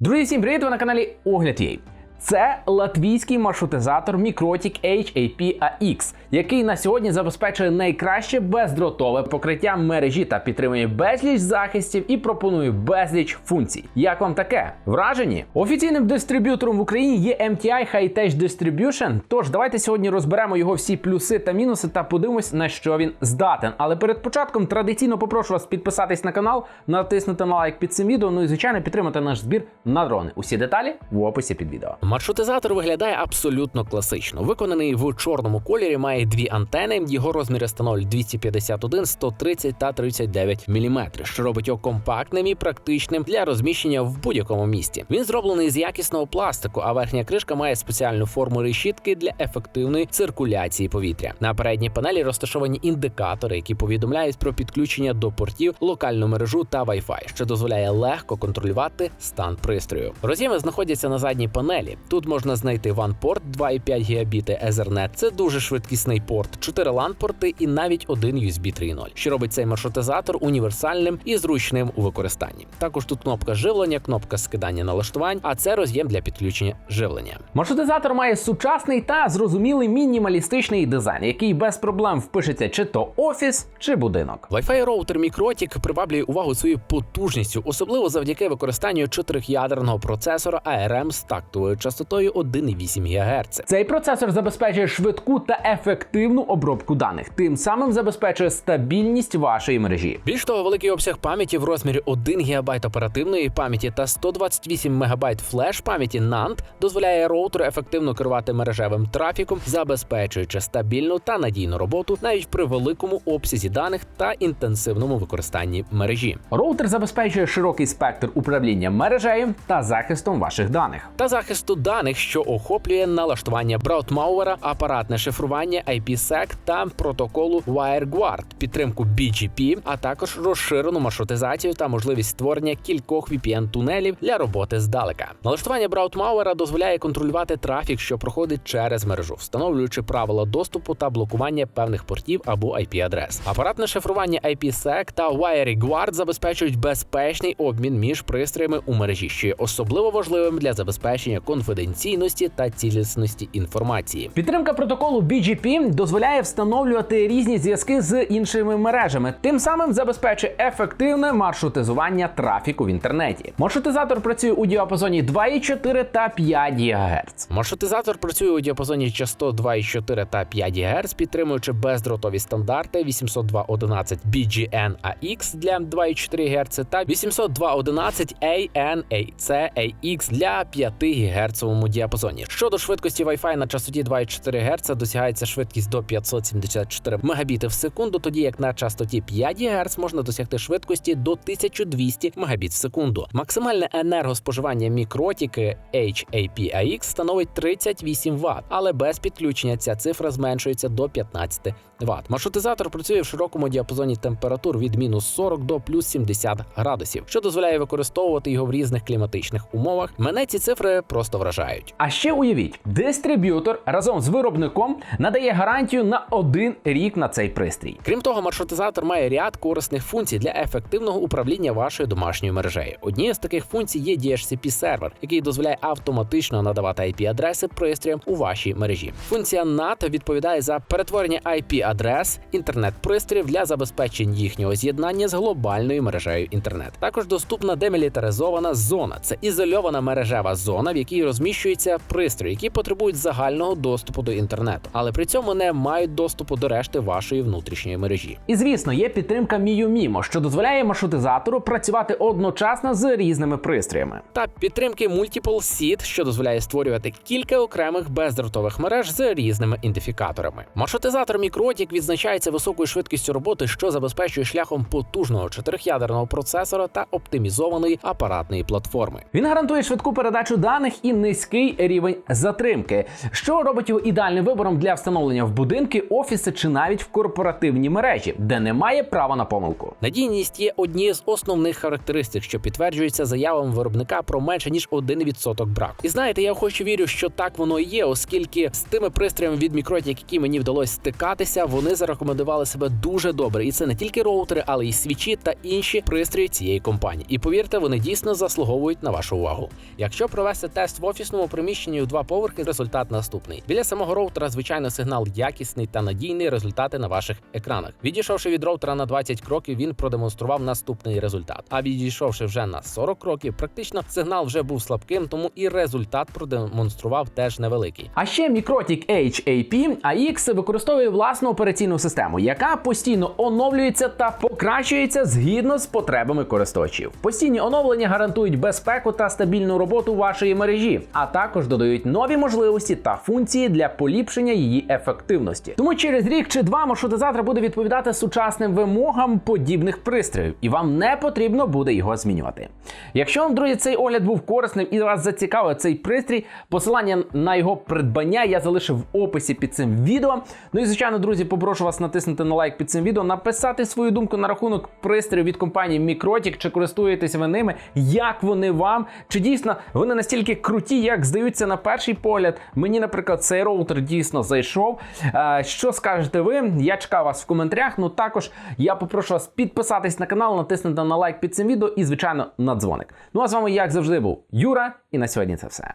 Друзі, всім привіт! Ви на каналі Огляд Єй. Це латвійський маршрутизатор Mikrotik HAP AX, який на сьогодні забезпечує найкраще бездротове покриття мережі та підтримує безліч захистів і пропонує безліч функцій. Як вам таке? Вражені? Офіційним дистриб'ютором в Україні є MTI High-Tech Distribution. Тож давайте сьогодні розберемо його всі плюси та мінуси та подивимось, на що він здатен. Але перед початком традиційно попрошу вас підписатись на канал, натиснути на лайк під цим відео. Ну і звичайно підтримати наш збір на дрони. Усі деталі в описі під відео. Маршрутизатор виглядає абсолютно класично. Виконаний в чорному кольорі, має дві антени. Його розміри становлять 251, 130 та 39 мм, що робить його компактним і практичним для розміщення в будь-якому місті. Він зроблений з якісного пластику, а верхня кришка має спеціальну форму решітки для ефективної циркуляції повітря. На передній панелі розташовані індикатори, які повідомляють про підключення до портів, локальну мережу та Wi-Fi, що дозволяє легко контролювати стан пристрою. Роз'єми знаходяться на задній панелі. Тут можна знайти WAN-порт 2,5 ГБ Ethernet. Це дуже швидкісний порт, 4 LAN-порти і навіть один USB 3.0, що робить цей маршрутизатор універсальним і зручним у використанні. Також тут кнопка живлення, кнопка скидання налаштувань, а це роз'єм для підключення живлення. Маршрутизатор має сучасний та зрозумілий мінімалістичний дизайн, який без проблем впишеться чи то офіс, чи будинок. Wi-Fi роутер Mikrotik приваблює увагу своєю потужністю, особливо завдяки використанню чотирьохядерного процесора ARM з тактовою частотою 1,8 ГГц. Цей процесор забезпечує швидку та ефективну обробку даних, тим самим забезпечує стабільність вашої мережі. Більш того, великий обсяг пам'яті в розмірі 1 ГБ оперативної пам'яті та 128 МБ флеш пам'яті NAND дозволяє роутеру ефективно керувати мережевим трафіком, забезпечуючи стабільну та надійну роботу навіть при великому обсязі даних та інтенсивному використанні мережі. Роутер забезпечує широкий спектр управління мережею та захистом ваших даних та захисту даних, що охоплює налаштування Браутмауера, апаратне шифрування IPsec та протоколу WireGuard, підтримку BGP, а також розширену маршрутизацію та можливість створення кількох VPN-тунелів для роботи здалека. Налаштування Браутмауера дозволяє контролювати трафік, що проходить через мережу, встановлюючи правила доступу та блокування певних портів або IP-адрес. Апаратне шифрування IPsec та WireGuard забезпечують безпечний обмін між пристроями у мережі, що є особливо важливим для забезпечення конфіденційності та цілісності інформації. Підтримка протоколу BGP дозволяє встановлювати різні зв'язки з іншими мережами, тим самим забезпечує ефективне маршрутизування трафіку в інтернеті. Маршрутизатор працює у діапазоні 2,4 та 5 ГГц. Маршрутизатор працює у діапазоні частот 2,4 та 5 ГГц, підтримуючи бездротові стандарти 802.11 BGN AX для 2,4 ГГц та 802.11 ANAC AX для 5 ГГц діапазоні. Щодо швидкості Wi-Fi на частоті 2,4 Гц досягається швидкість до 574 Мбіт в секунду, тоді як на частоті 5 ГГц можна досягти швидкості до 1200 Мбіт в секунду. Максимальне енергоспоживання мікротіки HAP-AX становить 38 Вт, але без підключення ця цифра зменшується до 15 Вт. Маршрутизатор працює в широкому діапазоні температур від мінус 40 до плюс 70 градусів, що дозволяє використовувати його в різних кліматичних умовах. Мене ці цифри просто вражають. А ще уявіть, дистриб'ютор разом з виробником надає гарантію на один рік на цей пристрій. Крім того, маршрутизатор має ряд корисних функцій для ефективного управління вашою домашньою мережею. Однією з таких функцій є DHCP сервер, який дозволяє автоматично надавати IP-адреси пристроям у вашій мережі. Функція NAT відповідає за перетворення IP-адрес інтернет-пристроїв для забезпечення їхнього з'єднання з глобальною мережею інтернет. Також доступна демілітаризована зона. Це ізольована мережева зона, в якій розміщуються пристрої, які потребують загального доступу до інтернету, але при цьому не мають доступу до решти вашої внутрішньої мережі. І звісно, є підтримка MIUMIMO, що дозволяє маршрутизатору працювати одночасно з різними пристроями, та підтримки Multiple Seed, що дозволяє створювати кілька окремих бездротових мереж з різними ідентифікаторами. Маршрутизатор Mikrotik відзначається високою швидкістю роботи, що забезпечує шляхом потужного чотирьохядерного процесора та оптимізованої апаратної платформи. Він гарантує швидку передачу даних і низький рівень затримки, що робить його ідеальним вибором для встановлення в будинки, офіси чи навіть в корпоративні мережі, де немає права на помилку. Надійність є однією з основних характеристик, що підтверджується заявам виробника про менше ніж 1% браку. І знаєте, я хочу вірю, що так воно і є, оскільки з тими пристроями від Mikrotik, які мені вдалося стикатися, вони зарекомендували себе дуже добре. І це не тільки роутери, але й свічі та інші пристрої цієї компанії. І повірте, вони дійсно заслуговують на вашу увагу. Якщо провести тест офісному приміщенні у два поверхи, результат наступний. Біля самого роутера, звичайно, сигнал якісний та надійний. Результати на ваших екранах. Відійшовши від роутера на 20 кроків, він продемонстрував наступний результат. А відійшовши вже на 40 кроків, практично сигнал вже був слабким, тому і результат продемонстрував теж невеликий. А ще Mikrotik HAP AX використовує власну операційну систему, яка постійно оновлюється та покращується згідно з потребами користувачів. Постійні оновлення гарантують безпеку та стабільну роботу вашої мережі, а також додають нові можливості та функції для поліпшення її ефективності. Тому через рік чи два маршрутизатор буде відповідати сучасним вимогам подібних пристроїв, і вам не потрібно буде його змінювати. Якщо вам, друзі, цей огляд був корисним і вас зацікавив цей пристрій, посилання на його придбання я залишив в описі під цим відео. Ну і звичайно, друзі, попрошу вас натиснути на лайк під цим відео, написати свою думку на рахунок пристрою від компанії Mikrotik, чи користуєтесь ви ними, як вони вам, чи дійсно вони настільки круті, як здаються на перший погляд. Мені, наприклад, цей роутер дійсно зайшов. Е, Що скажете ви? Я чекаю вас в коментарях. Ну також я попрошу вас підписатись на канал, натиснути на лайк під цим відео і, звичайно, на дзвоник. Ну а з вами, як завжди, був Юра, і на сьогодні це все.